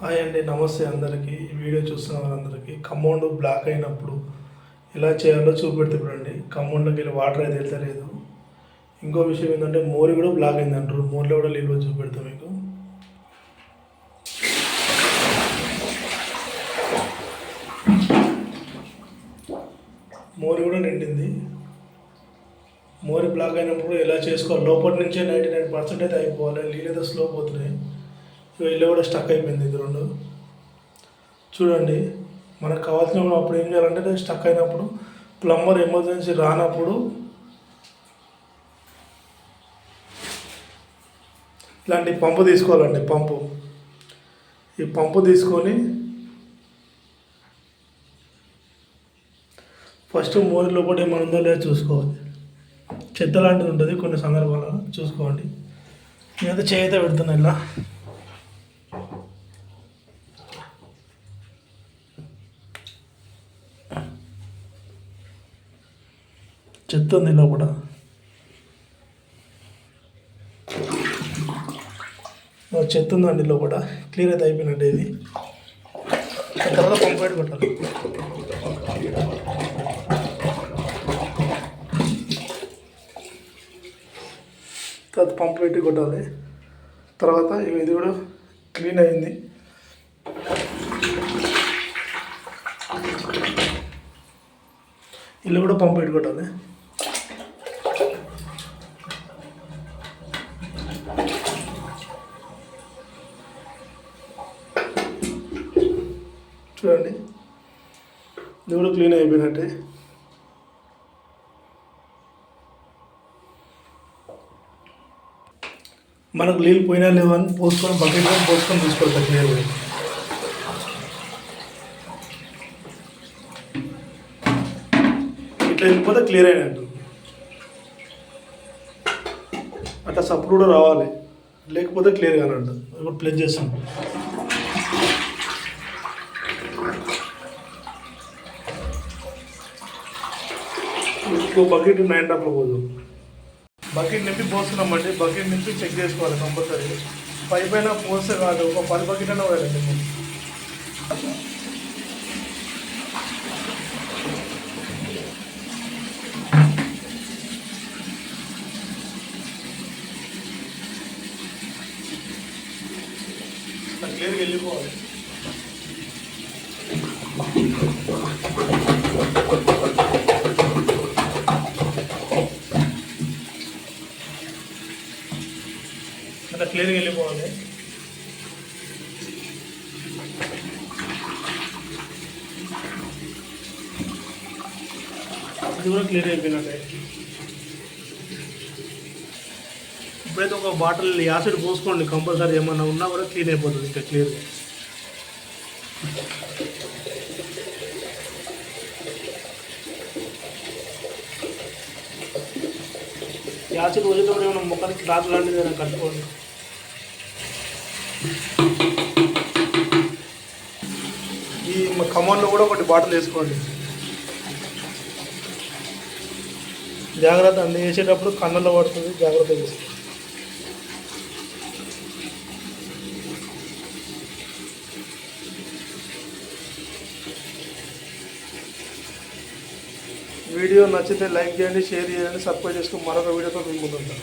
Hi అండి నమస్తే అందరికీ. ఈ వీడియో చూస్తున్న వారందరికీ కమౌండ్ బ్లాక్ అయినప్పుడు ఎలా చేయాలో చూపెడితే చూడండి. కమౌండ్లోకి వెళ్ళి వాటర్ అయితే వెళ్తలేదు. ఇంకో విషయం ఏంటంటే మోరి కూడా బ్లాక్ అయింది అంటారు. మోరిలో కూడా నీళ్ళు చూపెడతాం మీకు. మోరి కూడా నిండింది. మోరి బ్లాక్ అయినప్పుడు ఎలా చేసుకోవాలి? లోపల నుంచే నైంటీ నైన్ పర్సెంట్ అయితే అయిపోవాలి. నీళ్ళు అయితే స్లో పోతున్నాయి. ఇక ఇల్లు కూడా స్టక్ అయిపోయింది ఇది రెండు. చూడండి మనకు కావాల్సినప్పుడు అప్పుడు ఏం చేయాలంటే స్టక్ అయినప్పుడు ప్లంబర్ ఎమర్జెన్సీ రానప్పుడు ఇలాంటి పంపు తీసుకోవాలండి పంపు. ఈ పంపు తీసుకొని ఫస్ట్ మోరి లోపల ఏమైనా ఉందో లేదో చూసుకోవాలి. చెత్త లాంటిది ఉంటుంది కొన్ని సందర్భాలలో చూసుకోండి. నేనైతే చేయితే పెడుతున్నా ఇలా. చెత్త ఉంది లోపల చెత్త ఉందండి లోపల క్లియర్ అయితే అయిపోయినట్టు ఇది. తర్వాత పంపు పెట్టి కొట్టాలి. తర్వాత పంపు పెట్టి కొట్టాలి. తర్వాత ఇవి ఇది కూడా క్లీన్ అయింది. ఇల్లు కూడా పంపు పెట్టి చూడండి. ఇది కూడా క్లీన్ అయిపోయినట్టే. మనకు నీళ్ళు పోయినా లేవని పోసుకొని బకెట్లో పోసుకొని తీసుకోవాలి క్లియర్ ఇట్లా వెళ్ళిపోతే క్లియర్ అయినట్టు. అట్లా సప్పుడు కూడా రావాలి. లేకపోతే క్లియర్ కానట్టు. ఇప్పుడు ప్లేస్ చేస్తాం. ఇంకో బకెట్ నైన్ టాప్లో పోదు. బకెట్ నింపి పోస్తున్నామండి. బకెట్ నింపి చెక్ చేసుకోవాలి కంపల్సరీ. పై పైన పోస్తే కాదు ఒక పది బకెట్ అయినా పోయాలండి క్లియర్గా వెళ్ళిపోవాలి అట్లా క్లియర్గా వెళ్ళిపోవాలి. ఇది కూడా క్లియర్ అయిపోయినట్టే. ఇప్పుడైతే ఒక బాటిల్ యాసిడ్ పోసుకోండి కంపల్సరీ ఏమన్నా ఉన్నా కూడా క్లీన్ అయిపోతుంది ఇంకా క్లియర్గా యాసిడ్ వదిలేటప్పుడు ఏమైనా మొక్కలకి క్లాత్ లాంటిది ఏమైనా కట్టుకోండి ఈ కమాన్లో కూడా ఒకటి బాటిల్ వేసుకోండి. జాగ్రత్త అండి వేసేటప్పుడు కన్నులో పడుతుంది జాగ్రత్త వేసుకోండి వీడియో నచ్చితే లైక్ చేయండి షేర్ చేయండి సబ్స్క్రైబ్ చేసుకుని మరొక వీడియోతో మేము ముందుంటాం